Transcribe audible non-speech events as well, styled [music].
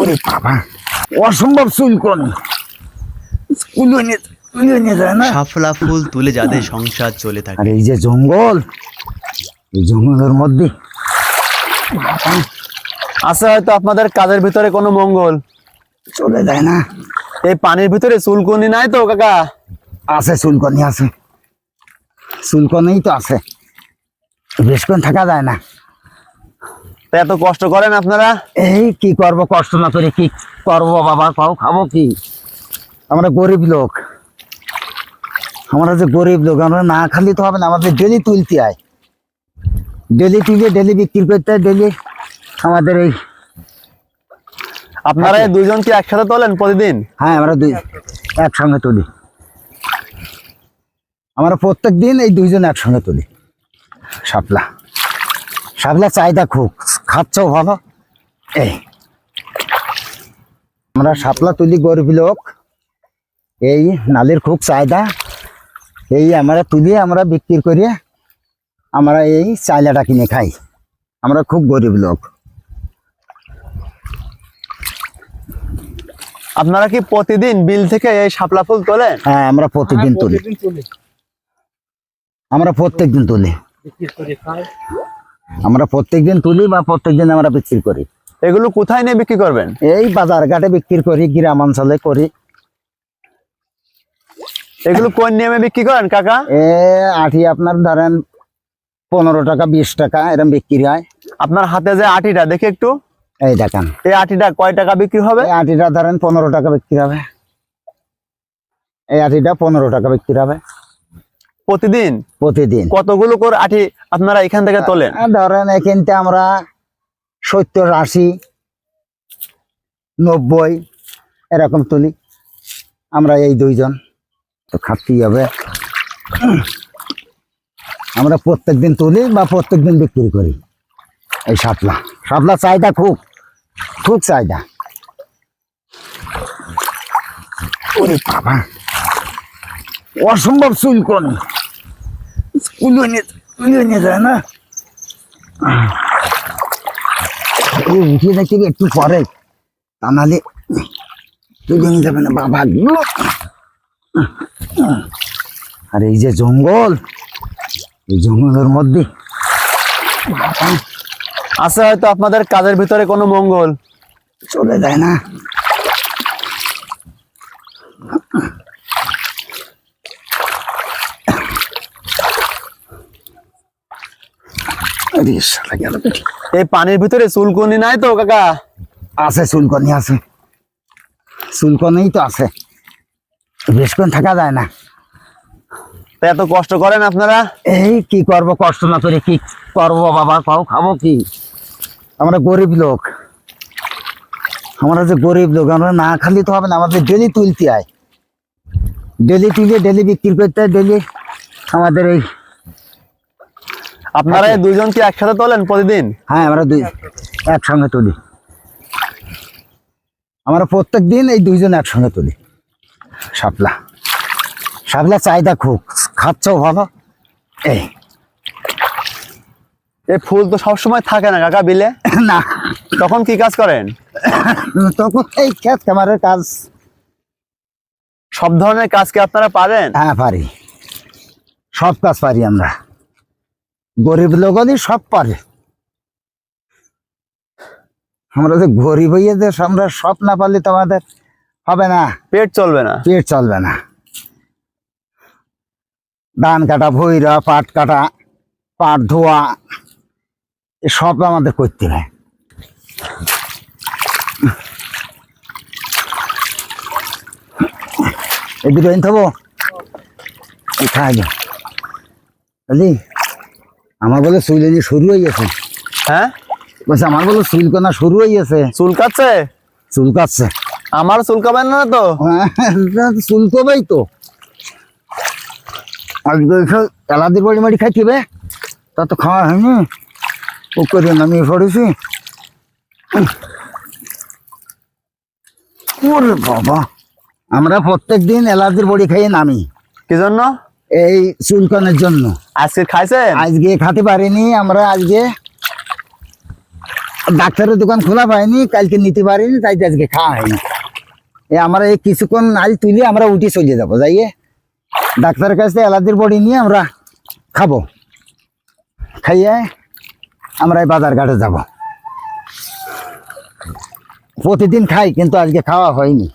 ওরে বাবা। অসম্ভব চুলকন কুলিয়ে নিয়ে কুলিয়ে নিয়ে যায় না? শাপলা ফুল তুলে যাদের সংসার চলে থাকে। আর এই যে জঙ্গল এই জঙ্গলের মধ্যে। আছে হয়তো আপনাদের কাজের ভিতরে কোনো মঙ্গল। চলে যায় না। এই পানির ভিতরে চুলকনি নাই তো কাকা? আছে চুলকনি আছে। চুলকনেই তো আছে। বেশক্ষণ থাকা যায় না। এত কষ্ট করেন আপনারা? এই কি করব কষ্ট না করে কি করব বাবা পাও খাব কি? আমরা গরিব লোক। আমরা যে গরিব লোক আমরা না খালি তো হবে না আমাদের ডেলি তুলতে হয়। ডেলি তুলে ডেলি বিক্রি করতে হয় ডেলি আমাদের এই আপনারা এই দুইজন কি একসাথে তোলেন প্রতিদিন? হ্যাঁ আমরা দুই একসঙ্গে তুলি। আমরা প্রত্যেক দিন এই দুইজন একসঙ্গে তুলি। শাপলা শাপলা চাহিদা খুব। খাচ্ছেও ভালো? এই। আমরা শাপলা তুলি গরিব লোক। এই নালির খুব চাহিদা। এই আমরা তুলি আমরা বিক্রি করি। আমরা এই চাইলাটা কিনে খাই। আমরা খুব গরিব লোক। আপনারা কি প্রতিদিন বিল থেকে এই শাপলা ফুল তোলেন? হ্যাঁ আমরা প্রতিদিন তুলি। আমরা প্রত্যেক দিন তুলি আমরা প্রত্যেক দিন তুলি বা প্রত্যেক দিন আমরা বিক্রি করি। এগুলো কোথায় নিয়ে বিক্রি করবেন? এই বাজার ঘাটে বিক্রি করি গ্রাম অঞ্চলে করি। এগুলো কোন নিয়মে বিক্রি করেন কাকা? এ আঠি আপনার ধরেন পনেরো টাকা বিশ টাকা এরকম বিক্রি হয়। আপনার হাতে যে আটিটা দেখি একটু। এই দেখান। এই আটিটা কয় টাকা বিক্রি হবে? আটিটা ধরেন পনেরো টাকা বিক্রি হবে। এই আটিটা পনেরো টাকা বিক্রি হবে। প্রতিদিন? প্রতিদিন। কতগুলো করে আটি আপনারা এখান থেকে তোলেন? ধরেন এখানতে আমরা সত্তর আশি নব্বই এরকম তুলি। আমরা এই দুইজন। তো খাটতেই হবে। আমরা প্রত্যেক দিন তুলি বা প্রত্যেক দিন বিক্রি করি। এই শাপলা। শাপলা চাহিদা খুব। খুব চাহিদা। ওরে বাবা। অসম্ভব চুলকন কুলিয়ে নিয়ে কুলিয়ে নিয়ে যায় না? উঠিয়ে দেখতে একটু পরে। তা নাহলে তুলে নিয়ে যাবে না বাবা। আর এই যে জঙ্গল এই জঙ্গলের মধ্যে আছে হয়তো আপনাদের কাজের ভিতরে কোনো মঙ্গল। চলে যায় না আরে শালা গেল পেটে। এই পানির ভিতরে চুলকুনি নাই তো কাকা? আছে চুলকনি আছে। চুলকনেই তো আছে। বেশক্ষণ থাকা যায় না। এত কষ্ট করেন আপনারা? এই কি করব কষ্ট না করে কি করব বাবা পাও খাব কি? আমরা গরিব লোক। আমরা যে গরিব লোক আমরা না খালি তো হবে না আমাদের ডেলি তুলতে হয়। ডেলি তুলে ডেলি বিক্রি করতে হয় ডেলি আমাদের এই আপনারা এই দুইজন কি একসাথে তোলেন প্রতিদিন? হ্যাঁ আমরা দুই একসঙ্গে তুলি। আমরা প্রত্যেক দিন এই দুইজন একসঙ্গে তুলি। শাপলা। শাপলা চাহিদা খুব। খাচ্ছেও ভালো? এই। এই ফুল তো সবসময় থাকে না কাকা বিলে। [laughs] না। তখন কি কাজ করেন? তখন এই খেত খামারের কাজ। সব ধরনের কাজ কি আপনারা পারেন? হ্যাঁ পারি। সব কাজ পারি আমরা। গরিব লোকই সব পারে। আমরা যে গরিব হইয়ে যে আমরা সব না পারলে তো আমাদের হবে না। পেট চলবে না। পেট চলবে না। ধান কাটা ভৈরা পাট কাটা পাট ধোয়া এ সব আমাদের করতে হয়। এই দুটো এনে থবো এই খাই বুঝলি আমার বলে চুল শুরু হয়ে গেছে। হ্যাঁ? বলছে আমার বলে চুল কোনা শুরু হয়ে গেছে। চুল কাটছে? চুল কাটছে। আমার চুল কাবেন না তো? হ্যাঁ, [laughs] চুল কবেই তো। আজকে এসে এলাদির বাড়ি মাড়ি খাইতে তা তো খাওয়া হয়নি। ও করে নামিয়ে পড়েছি। ওরে বাবা আমরা প্রত্যেক দিন এলাদির বড়ি খাইয়ে নামি। কি জন্য? এই চুলকানের জন্য। আজকে খাইছেন? আজকে খাতে পারিনি, আমরা আজকে ডাক্তারের দোকান খোলা পাইনি, কালকে নিতে পারিনি, তাই আজকে খাওয়া হয়নি। এ আমরা এই কিছুক্ষণ আজ তুলে আমরা উঠে চলে যাব, যাইয়ে ডাক্তারের কাছ এলাদির বডি নিয়ে আমরা খাব। খাইয়ে আমরা এই বাজার ঘাটে যাব। প্রতিদিন খাই, কিন্তু আজকে খাওয়া হয়নি।